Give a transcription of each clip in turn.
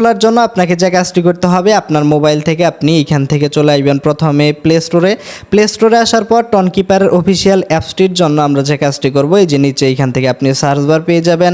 খোলার জন্য আপনাকে যে কাজটি করতে হবে, আপনার মোবাইল থেকে আপনি এখান থেকে চলে আসবেন প্রথমে প্লে স্টোরে প্লে স্টোরে আসার পর টনকিপারের অফিসিয়াল অ্যাপসটির জন্য আমরা যে কাজটি করব, এই যে নিচে এখান থেকে আপনি সার্চ বার পেয়ে যাবেন।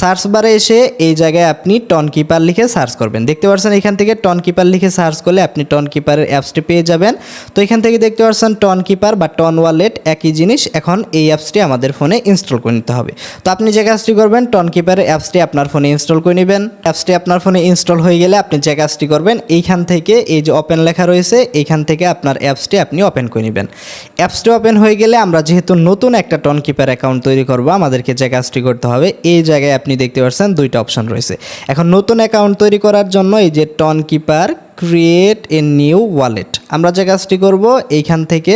সার্চ বারে এসে এই জায়গায় আপনি টনকিপার লিখে সার্চ করবেন। দেখতে পাচ্ছেন এখান থেকে টনকিপার লিখে সার্চ করলে আপনি টনকিপারের অ্যাপসটি পেয়ে যাবেন। তো এখান থেকে দেখতে পাচ্ছেন টনকিপার বা টন ওয়ালেট একই জিনিস এখন এই অ্যাপসটি আমাদের ফোনে ইনস্টল করে নিতে হবে। তো আপনি যে কাজটি করবেন টনকিপারের অ্যাপসটি আপনার ফোনে ইনস্টল করে নেবেন। অ্যাপসটি আপনার ফোনে ইনস্টল হয়ে গেলে আপনি যে কাজটি করবেন, এইখান থেকে এই যে ওপেন লেখা রয়েছে, এইখান থেকে আপনার অ্যাপসটি আপনি ওপেন করে নেবেন। অ্যাপসটি ওপেন হয়ে গেলে আমরা যেহেতু নতুন একটা টনকিপার অ্যাকাউন্ট তৈরি করব, আমাদেরকে যে কাজটি করতে হবে, এই জায়গায় আপনি দেখতে পাচ্ছেন দুইটা অপশন রয়েছে। এখন নতুন অ্যাকাউন্ট তৈরি করার জন্য এই যে Tonkeeper create a new wallet আমরা যে কাজটি করব, এইখান থেকে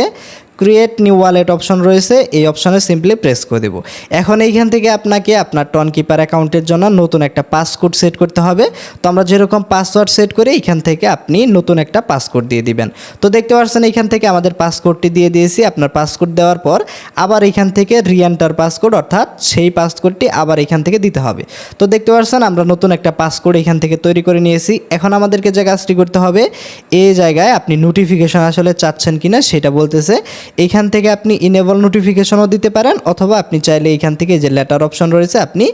ক্রিয়েট নিউ ওয়ালেট অপশন রয়েছে, এই অপশনে সিম্পলি প্রেস করে দেবো। এখন এইখান থেকে আপনাকে আপনার টন কিপার অ্যাকাউন্টের জন্য নতুন একটা পাসকোড সেট করতে হবে। তো আমরা যেরকম পাসওয়ার্ড সেট করি, এইখান থেকে আপনি নতুন একটা পাসকোড দিয়ে দিবেন। তো দেখতে পাচ্ছেন, এইখান থেকে আমাদের পাসকোডটি দিয়ে দিয়েছি। আপনার পাসকোড দেওয়ার পর আবার এখান থেকে রিএন্টার পাসকোড অর্থাৎ সেই পাসকোডটি আবার এখান থেকে দিতে হবে। তো দেখতে পাচ্ছেন, আমরা নতুন একটা পাসকোড এখান থেকে তৈরি করে নিয়েছি। এখন আমাদেরকে যে কাজটি করতে হবে, এই জায়গায় আপনি নোটিফিকেশন আসলে চাচ্ছেন কিনা সেটা বলতেছে। এইখান থেকে আপনি ইনেবল নোটিফিকেশনও দিতে পারেন, অথবা আপনি চাইলে এইখান থেকে যে লেটার অপশন রয়েছে, আপনি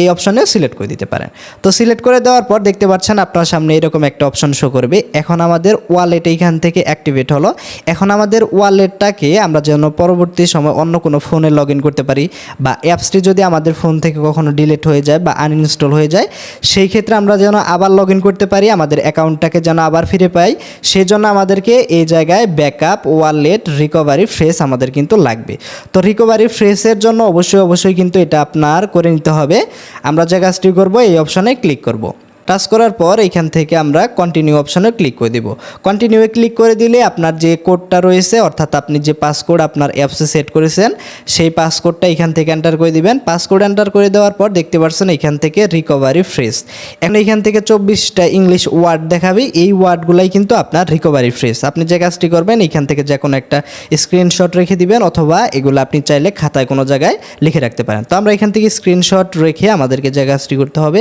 এই অপশনে সিলেক্ট করে দিতে পারেন। তো সিলেক্ট করে দেওয়ার পর দেখতে পাচ্ছেন আপনার সামনে এরকম একটা অপশন শো করবে। এখন আমাদের ওয়ালেট এইখান থেকে অ্যাক্টিভেট হলো। এখন আমাদের ওয়ালেটটাকে আমরা যেন পরবর্তী সময় অন্য কোনো ফোনে লগ করতে পারি, বা অ্যাপসটি যদি আমাদের ফোন থেকে কখনো ডিলিট হয়ে যায়, বা আনইনস্টল হয়ে যায়, সেই ক্ষেত্রে আমরা যেন আবার লগ করতে পারি, আমাদের অ্যাকাউন্টটাকে যেন আবার ফিরে পাই। সেজন্য আমাদেরকে এই জায়গায় ব্যাকআপ ওয়ালেট রিকভারি ফ্রেশ আমাদের কিন্তু লাগবে তো রিকভারি ফ্রেশের জন্য অবশ্যই অবশ্যই কিন্তু এটা আপনার করে নিতে হবে আমরা যে কাজটি করব, এই অপশানে ক্লিক করব। টাচ করার পর এখান থেকে আমরা কন্টিনিউ অপশনে ক্লিক করে দিব। কন্টিনিউয়ে ক্লিক করে দিলে আপনার যে কোডটা রয়েছে, অর্থাৎ আপনি যে পাসকোড আপনার অ্যাপসে সেট করেছেন, সেই পাসকোডটা এখান থেকে এন্টার করে দিবেন। পাসকোড এন্টার করে দেওয়ার পর দেখতে পাচ্ছেন এখান থেকে রিকভারি ফ্রেশ এখন এখান থেকে চব্বিশটা ইংলিশ ওয়ার্ড দেখাবে। এই ওয়ার্ডগুলাই কিন্তু আপনার রিকভারি ফ্রেশ আপনি যে কাজটি করবেন, এখান থেকে যে কোনো একটা স্ক্রিনশট রেখে দিবেন, অথবা এগুলো আপনি চাইলে খাতায় কোনো জায়গায় লিখে রাখতে পারেন। তো আমরা এখান থেকে স্ক্রিনশট রেখে আমাদেরকে যে কাজটি করতে হবে,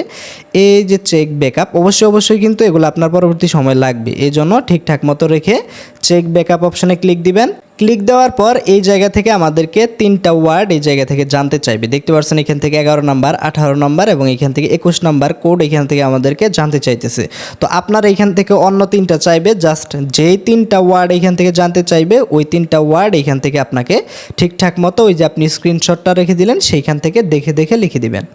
এই যে চেক ব্যাকআপ অবশ্যই অবশ্যই কিন্তু এগুলো আপনার পরবর্তী সময় লাগবে। এই জন্য ঠিকঠাক মতো রেখে চেক ব্যাকআপ অপশনে ক্লিক দিবেন। ক্লিক দেওয়ার পর এই জায়গা থেকে আমাদেরকে তিনটা ওয়ার্ড এই জায়গা থেকে জানতে চাইবে। দেখতে পাচ্ছেন এখান থেকে এগারো নাম্বার আঠারো নাম্বার এবং এখান থেকে একুশ নাম্বার কোড এখান থেকে আমাদেরকে জানতে চাইতেছে। তো আপনার এখান থেকে অন্য তিনটা চাইবে জাস্ট যেই তিনটা ওয়ার্ড এখান থেকে জানতে চাইবে, ওই তিনটা ওয়ার্ড এখান থেকে আপনাকে ঠিকঠাক মতো ওই যে আপনি স্ক্রিনশটটা রেখে দিলেন, সেইখান থেকে দেখে দেখে লিখে দিবেন।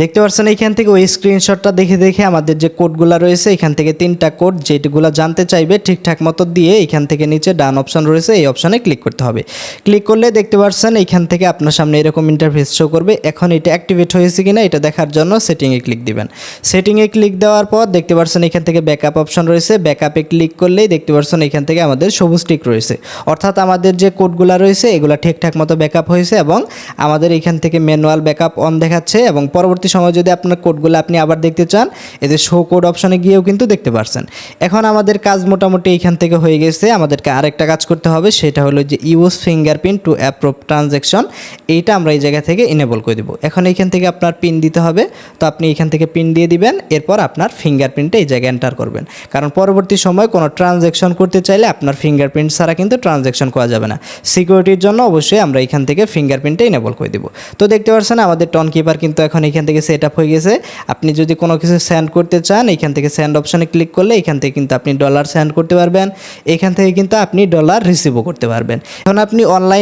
দেখতে পাচ্ছেন এইখান থেকে ওই স্ক্রিনশটটা দেখে দেখে আমাদের যে কোডগুলো রয়েছে, এখান থেকে তিনটা কোড যেগুলো জানতে চাইবে ঠিকঠাক মতো দিয়ে এখান থেকে নিচে ডান অপশন রয়েছে, এই অপশনে ক্লিক করতে হবে। ক্লিক করলে দেখতে পাচ্ছেন এইখান থেকে আপনার সামনে এরকম ইন্টারফেস শো করবে। এখন এটা অ্যাক্টিভেট হয়েছে কিনা এটা দেখার জন্য সেটিংয়ে ক্লিক দিবেন। সেটিংয়ে ক্লিক দেওয়ার পর দেখতে পাচ্ছেন এখান থেকে ব্যাকআপ অপশন রয়েছে। ব্যাকআপে ক্লিক করলেই দেখতে পাচ্ছেন এখান থেকে আমাদের সবুজ টিক রয়েছে। অর্থাৎ আমাদের যে কোডগুলো রয়েছে, এগুলো ঠিকঠাক মতো ব্যাকআপ হয়েছে এবং আমাদের এখান থেকে ম্যানুয়াল ব্যাকআপ অন দেখাচ্ছে এবং পরবর্তী সময় যদি আপনার কোডগুলো আপনি আবার দেখতে চান এতে শো কোড অপশনে গিয়েও কিন্তু দেখতে পারছেন। এখন আমাদের কাজ মোটামুটি এইখান থেকে হয়ে গেছে, আমাদেরকে আরেকটা কাজ করতে হবে, সেটা হলো যে use fingerprint to approve transaction এইটা আমরা এই জায়গা থেকে ইনেবল করে দেবো। এখন এইখান থেকে আপনার পিন দিতে হবে, তো আপনি এখান থেকে পিন দিয়ে দিবেন, এরপর আপনার ফিঙ্গারপ্রিন্টটা এই জায়গায় এন্টার করবেন। কারণ পরবর্তী সময় কোনো ট্রানজ্যাকশন করতে চাইলে আপনার ফিঙ্গারপ্রিন্ট ছাড়া কিন্তু ট্রানজ্যাকশন করা যাবে না। সিকিউরিটির জন্য অবশ্যই আমরা এখান থেকে ফিঙ্গারপ্রিন্টটা ইনেবল করে দেবো। তো দেখতে পাচ্ছেন আমাদের টন কিপার কিন্তু এখন এখান থেকে সেট আপ হয়ে গেছে। আপনি যদি কোনো কিছু সেন্ড করতে চান, এখান থেকে স্যান্ড অপশানে ক্লিক করলে এখান থেকে কিন্তু আপনি ডলার সেন্ড করতে পারবেন। এখান থেকে কিন্তু আপনি ডলার রিসিভও করতে পারবেন। এখন আপনি অনলাইন